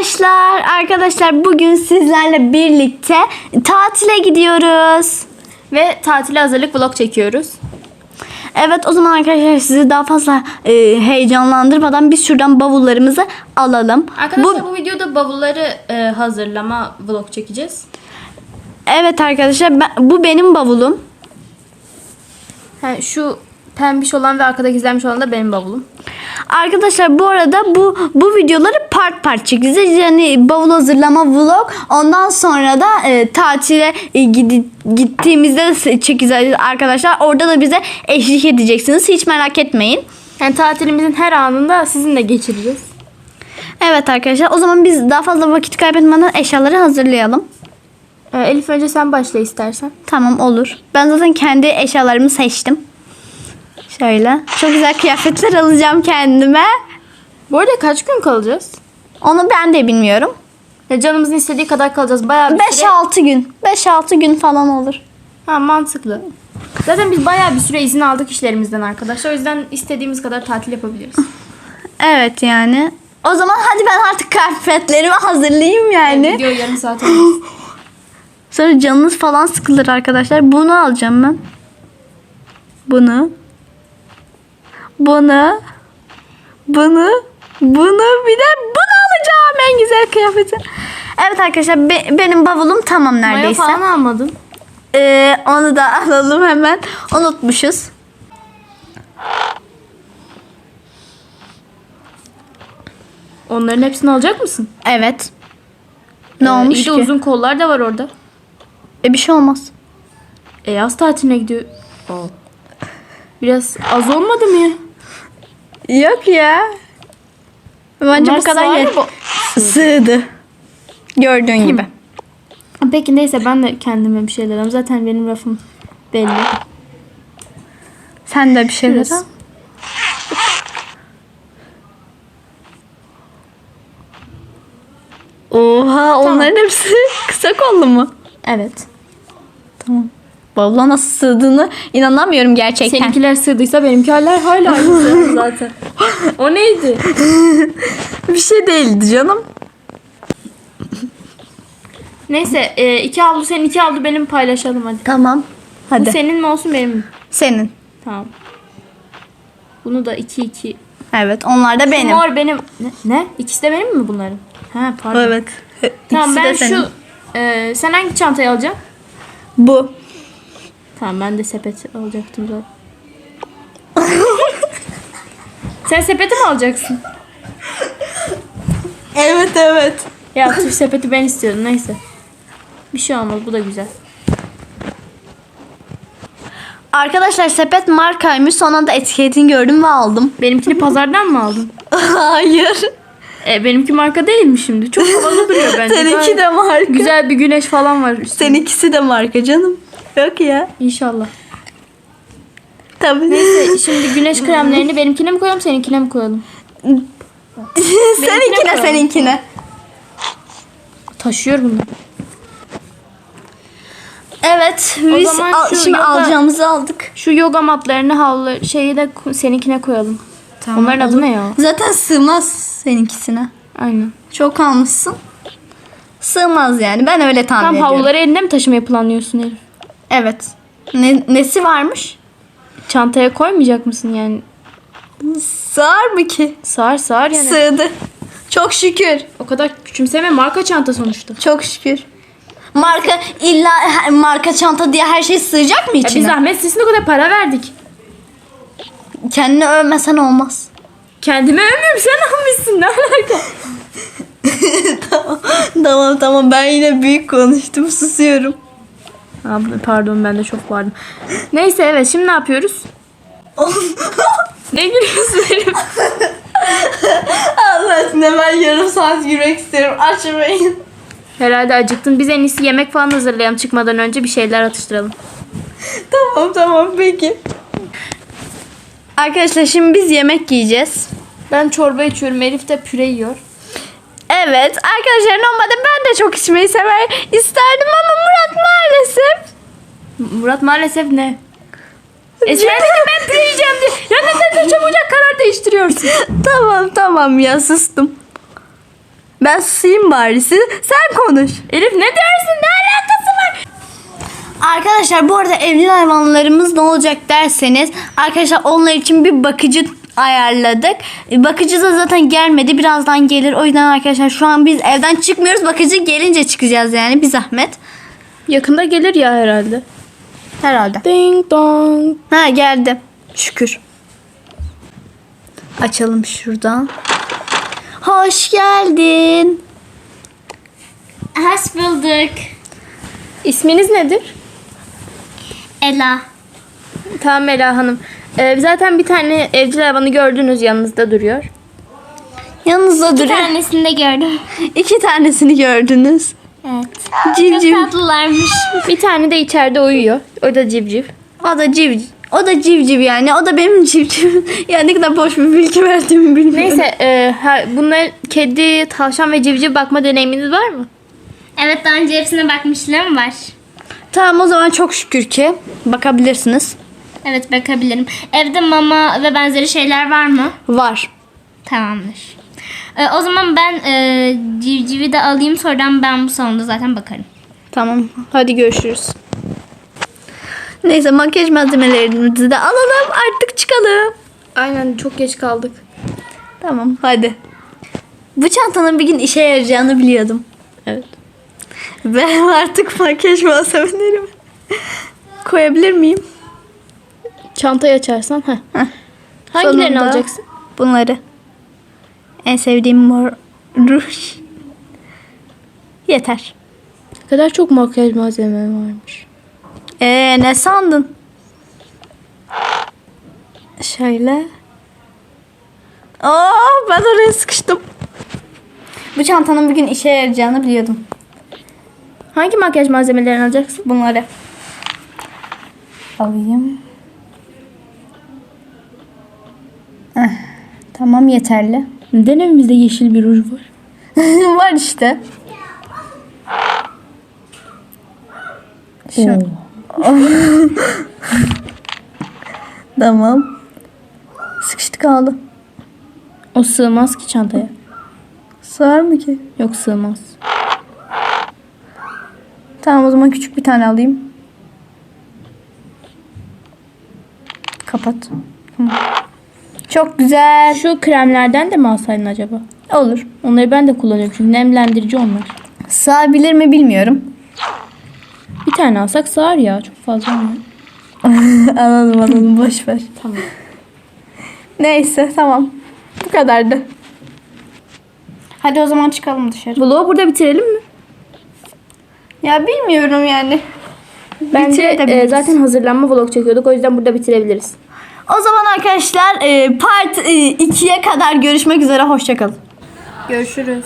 Arkadaşlar, arkadaşlar bugün sizlerle birlikte tatile gidiyoruz. Ve tatile hazırlık vlog çekiyoruz. Evet o zaman arkadaşlar sizi daha fazla e, heyecanlandırmadan biz şuradan bavullarımızı alalım. Arkadaşlar Bu, bu, videoda bavulları e, hazırlama vlog çekeceğiz. evet arkadaşlar ben, bu benim bavulum. Ha, şu pembiş olan ve arkada gizlenmiş olan da benim bavulum. Arkadaşlar bu arada bu bu videoları part part çekeceğiz. Yani bavul hazırlama vlog. Ondan sonra da e, tatile e, gidi- gittiğimizde de çekeceğiz arkadaşlar. Orada da bize eşlik edeceksiniz. Hiç merak etmeyin. Yani tatilimizin her anında sizinle geçireceğiz. Evet arkadaşlar o zaman biz daha fazla vakit kaybetmeden eşyaları hazırlayalım. E, Elif önce sen başla istersen. Tamam olur. Ben zaten kendi eşyalarımı seçtim. Şöyle. Çok güzel kıyafetler alacağım kendime. Bu arada kaç gün kalacağız? Onu ben de bilmiyorum. Ya canımızın istediği kadar kalacağız. Bayağı bir süre. 5-6 gün. 5-6 gün falan olur. Ha, mantıklı. Zaten biz bayağı bir süre izin aldık işlerimizden arkadaşlar. O yüzden istediğimiz kadar tatil yapabiliriz. Evet yani. O zaman hadi ben artık kıyafetlerimi hazırlayayım yani. Video yarım saat. Sonra canınız falan sıkılır arkadaşlar. Bunu alacağım ben. Bunu. Bunu. Bunu. Bunu bir de bunu alacağım en güzel kıyafeti. Evet arkadaşlar be- benim bavulum tamam Maya neredeyse. falan almadın. Ee, onu da alalım hemen. Unutmuşuz. Onların hepsini alacak mısın? Evet. Ne Ee, olmuş iyi de ki? uzun kollar da var orada. E, bir şey olmaz. E yaz tatiline gidiyor. Biraz az olmadı mı ya? Yok ya. Bence Bunlar bu kadar sığar yer- mı sığdı. Gördüğün gibi. Peki neyse ben de kendime bir şeyler alayım. Zaten benim rafım belli. Sen de bir şeyler al. Oha onların hepsi kısa kollu mu? Evet. Tamam. Vallahi nasıl sığdığını inanamıyorum gerçekten. Seninkiler sığdıysa benimki hala hala aynı zaten. O neydi? bir şey değildi canım. Neyse e, iki havlu senin iki havlu benim paylaşalım hadi. Tamam. Bu Hadi. senin mi olsun benim mi? Senin. Tamam. Bunu da iki iki. Evet onlar da benim. Mor benim. Ne? ne? İkisi de benim mi bunların? Ha pardon. Evet. Tamam İkisi de ben şu e, sen hangi çantayı alacaksın? Bu. Tamam ben de sepet alacaktım zaten. sen sepeti mi alacaksın? Evet evet. Ya tüh sepeti ben istiyordum neyse. Bir şey olmaz bu da güzel. Arkadaşlar sepet markaymış. Sonra da etiketini gördüm ve aldım. Benimkini pazardan mı aldın? Hayır. E, benimki marka değil mi şimdi? Çok havalı duruyor bence. Seninki de marka. Güzel bir güneş falan var üstünde. Seninkisi de marka canım. Yok ya. İnşallah. Tabii. Neyse şimdi güneş kremlerini benimkine mi koyalım seninkine mi koyalım? seninkine koyalım. seninkine. Taşıyor bunu. Evet. O Biz zaman al- şu şimdi yoga- alacağımızı aldık. Şu yoga matlarını havlu şeyi de seninkine koyalım. Tamam, Onların adı ne ya? Zaten sığmaz seninkisine. Aynen. Çok almışsın. Sığmaz yani. Ben öyle tahmin Tam ediyorum. havluları elinde mi taşımayı planlıyorsun Elif? Evet. Ne, nesi varmış? Çantaya koymayacak mısın yani? Sığar mı ki? Sağır sağır yani. Sığdı. Çok şükür. o kadar küçümseme marka çanta sonuçta. Çok şükür. Marka illa marka çanta diye her şey sığacak mı Ya biz içine? zahmet sesine kadar para verdik. Kendini övmesen olmaz. Kendime övmüyorum sen almışsın ne alaka? tamam tamam ben yine büyük konuştum susuyorum. Aa, pardon ben de çok vardım. Neyse evet şimdi ne yapıyoruz? ne gülüyorsun Elif? Allah aşkına ben yarım saat yürümek istiyorum. Açmayın. Herhalde acıktın. Biz en iyisi yemek falan hazırlayalım çıkmadan önce bir şeyler atıştıralım. tamam tamam peki. Arkadaşlar şimdi biz yemek yiyeceğiz. Ben çorba içiyorum. Elif de püre yiyor. Evet arkadaşlar normalde ben de çok içmeyi sever isterdim ama maalesef. Murat maalesef ne? E sen dedin ben püre yiyeceğim diye. Ya neden de çabucak karar değiştiriyorsun? tamam tamam ya sustum. Ben susayım bari. Siz, sen konuş. Elif ne dersin? Ne alakası var? Arkadaşlar bu arada evcil hayvanlarımız ne olacak derseniz arkadaşlar onlar için bir bakıcı ayarladık. E, Bakıcı da zaten gelmedi. Birazdan gelir. O yüzden arkadaşlar şu an biz evden çıkmıyoruz. Bakıcı gelince çıkacağız yani bir zahmet. Yakında gelir ya herhalde. Herhalde. Ding dong. Ha geldi. Şükür. Açalım şuradan. Hoş geldin. Hoş bulduk. İsminiz nedir? Ela. Tamam Ela Hanım. Ee, zaten bir tane evcil hayvanı gördünüz yanınızda duruyor. Yanınızda Bir duruyor. tanesini de gördüm. İki tanesini gördünüz. Evet. Civciv. Çok tatlılarmış. Bir tane de içeride uyuyor. O da civciv. O da civciv. O da civciv yani. O da benim civcivim. yani ne kadar boş bir bilgi verdiğimi bilmiyorum. Neyse e, ha, bunlar kedi, tavşan ve civciv bakma deneyiminiz var mı? Evet daha önce hepsine bakmışlığım var. Tamam o zaman çok şükür ki bakabilirsiniz. Evet bakabilirim. Evde mama ve benzeri şeyler var mı? Var. Tamamdır. Ee, o zaman ben e, civcivi de alayım sonradan ben bu salonda zaten bakarım. Tamam. Hadi görüşürüz. Neyse makyaj malzemelerimizi de alalım. Artık çıkalım. Aynen çok geç kaldık. Tamam hadi. Bu çantanın bir gün işe yarayacağını biliyordum. Evet. Ben artık makyaj malzemelerimi koyabilir miyim? Çantayı açarsan. Heh. Heh. Hangilerini Sonunda alacaksın? Bunları. En sevdiğim mor ruj. Yeter. Ne kadar çok makyaj malzeme varmış. Ee, ne sandın? Şöyle. Aa, ben oraya sıkıştım. Bu çantanın bugün işe yarayacağını biliyordum. Hangi makyaj malzemelerini alacaksın? Bunları alayım. Eh, tamam yeterli. Neden evimizde yeşil bir ruj var? Var işte. Şu. tamam. Sıkıştı kaldı. O sığmaz ki çantaya. Sığar mı ki? Yok sığmaz. Tamam o zaman küçük bir tane alayım. Kapat. Tamam. Çok güzel. Şu kremlerden de mi alsaydın acaba? Olur. Onları ben de kullanıyorum çünkü nemlendirici onlar. Sığabilir mi bilmiyorum. Bir tane alsak sığar ya çok fazla olmuyor. anladım anladım boş ver. Tamam. Neyse tamam. Bu kadardı. Hadi o zaman çıkalım dışarı. Vlogu burada bitirelim mi? Ya bilmiyorum yani. Bence e, zaten hazırlanma vlog çekiyorduk o yüzden burada bitirebiliriz. O zaman arkadaşlar e, part 2'ye kadar görüşmek üzere. Hoşçakalın. Görüşürüz.